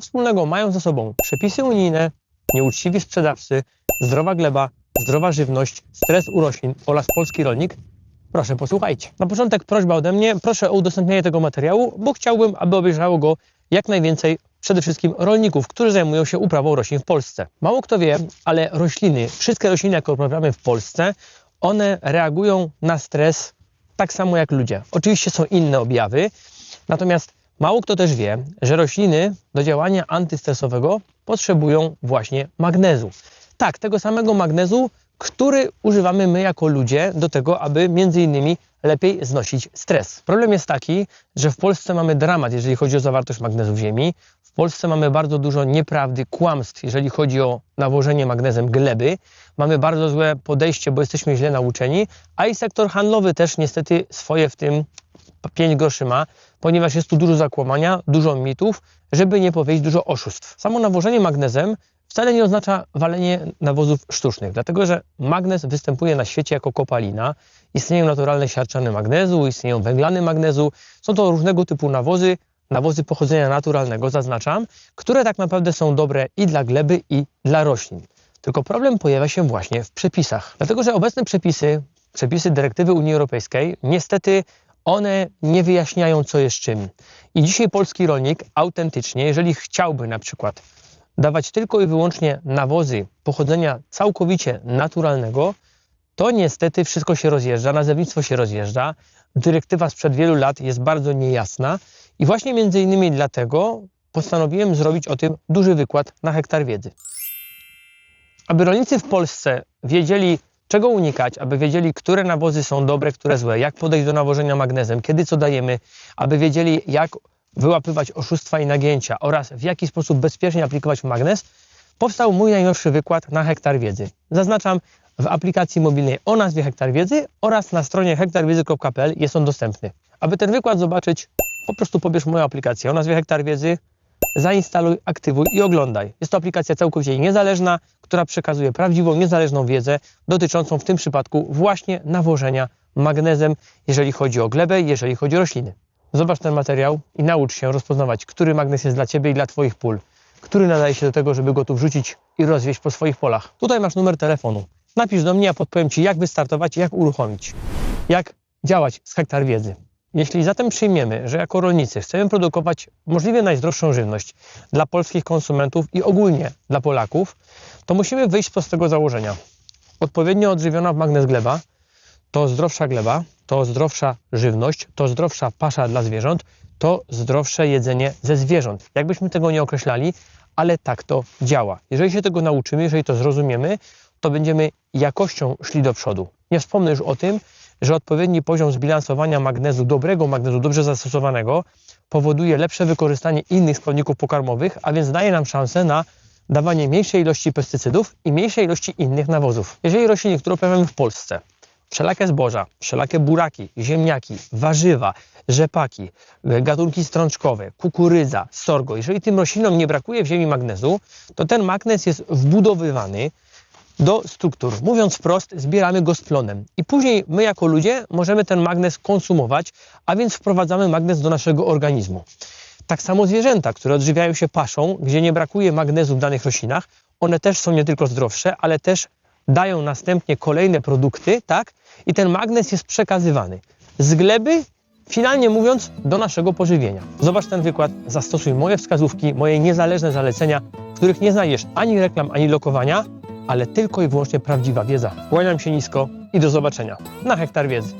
Wspólnego mają ze sobą przepisy unijne, nieuczciwi sprzedawcy, zdrowa gleba, zdrowa żywność, stres u roślin oraz polski rolnik? Proszę, posłuchajcie. Na początek prośba ode mnie, proszę o udostępnienie tego materiału, bo chciałbym, aby obejrzało go jak najwięcej przede wszystkim rolników, którzy zajmują się uprawą roślin w Polsce. Mało kto wie, ale rośliny, wszystkie rośliny, jakie uprawiamy w Polsce, one reagują na stres tak samo jak ludzie. Oczywiście są inne objawy, natomiast mało kto też wie, że rośliny do działania antystresowego potrzebują właśnie magnezu. Tak, tego samego magnezu, który używamy my jako ludzie do tego, aby między innymi lepiej znosić stres. Problem jest taki, że w Polsce mamy dramat, jeżeli chodzi o zawartość magnezu w ziemi. W Polsce mamy bardzo dużo nieprawdy, kłamstw, jeżeli chodzi o nawożenie magnezem gleby. Mamy bardzo złe podejście, bo jesteśmy źle nauczeni, a i sektor handlowy też niestety swoje w tym 5 groszy ma, ponieważ jest tu dużo zakłamania, dużo mitów, żeby nie powiedzieć dużo oszustw. Samo nawożenie magnezem wcale nie oznacza walenie nawozów sztucznych, dlatego że magnez występuje na świecie jako kopalina. Istnieją naturalne siarczany magnezu, istnieją węglany magnezu. Są to różnego typu nawozy, nawozy pochodzenia naturalnego, zaznaczam, które tak naprawdę są dobre i dla gleby, i dla roślin. Tylko problem pojawia się właśnie w przepisach, dlatego że obecne przepisy, przepisy dyrektywy Unii Europejskiej, niestety one nie wyjaśniają, co jest czym. I dzisiaj polski rolnik autentycznie, jeżeli chciałby na przykład dawać tylko i wyłącznie nawozy pochodzenia całkowicie naturalnego, to niestety wszystko się rozjeżdża, nazewnictwo się rozjeżdża. Dyrektywa sprzed wielu lat jest bardzo niejasna i właśnie między innymi dlatego postanowiłem zrobić o tym duży wykład na hektar wiedzy. Aby rolnicy w Polsce wiedzieli, czego unikać, aby wiedzieli, które nawozy są dobre, które złe, jak podejść do nawożenia magnezem, kiedy co dajemy, aby wiedzieli, jak wyłapywać oszustwa i nagięcia oraz w jaki sposób bezpiecznie aplikować magnez, powstał mój najnowszy wykład na hektar wiedzy. Zaznaczam w aplikacji mobilnej o nazwie Hektar Wiedzy oraz na stronie hektarwiedzy.pl jest on dostępny. Aby ten wykład zobaczyć, po prostu pobierz moją aplikację o nazwie Hektar Wiedzy, zainstaluj, aktywuj i oglądaj. Jest to aplikacja całkowicie niezależna, która przekazuje prawdziwą, niezależną wiedzę dotyczącą w tym przypadku właśnie nawożenia magnezem, jeżeli chodzi o glebę, jeżeli chodzi o rośliny. Zobacz ten materiał i naucz się rozpoznawać, który magnez jest dla Ciebie i dla Twoich pól, który nadaje się do tego, żeby go tu wrzucić i rozwieść po swoich polach. Tutaj masz numer telefonu. Napisz do mnie, a podpowiem Ci, jak wystartować jak uruchomić, jak działać z hektar wiedzy. Jeśli zatem przyjmiemy, że jako rolnicy chcemy produkować możliwie najzdrowszą żywność dla polskich konsumentów i ogólnie dla Polaków, to musimy wyjść z prostego założenia. Odpowiednio odżywiona w magnez gleba to zdrowsza gleba, to zdrowsza żywność, to zdrowsza pasza dla zwierząt, to zdrowsze jedzenie ze zwierząt. Jakbyśmy tego nie określali, ale tak to działa. Jeżeli się tego nauczymy, jeżeli to zrozumiemy, to będziemy jakością szli do przodu. Nie wspomnę już o tym, że odpowiedni poziom zbilansowania magnezu, dobrego magnezu, dobrze zastosowanego, powoduje lepsze wykorzystanie innych składników pokarmowych, a więc daje nam szansę na dawanie mniejszej ilości pestycydów i mniejszej ilości innych nawozów. Jeżeli rośliny, które uprawiamy w Polsce, wszelakie zboża, wszelakie buraki, ziemniaki, warzywa, rzepaki, gatunki strączkowe, kukurydza, sorgo. Jeżeli tym roślinom nie brakuje w ziemi magnezu, to ten magnez jest wbudowywany do struktur. Mówiąc wprost, zbieramy go z plonem. I później my jako ludzie możemy ten magnez konsumować, a więc wprowadzamy magnez do naszego organizmu. Tak samo zwierzęta, które odżywiają się paszą, gdzie nie brakuje magnezu w danych roślinach, one też są nie tylko zdrowsze, ale też dają następnie kolejne produkty, tak? I ten magnez jest przekazywany z gleby, finalnie mówiąc, do naszego pożywienia. Zobacz ten wykład, zastosuj moje wskazówki, moje niezależne zalecenia, których nie znajdziesz ani reklam, ani lokowania, ale tylko i wyłącznie prawdziwa wiedza. Kłaniam się nisko i do zobaczenia na Hektar Wiedzy.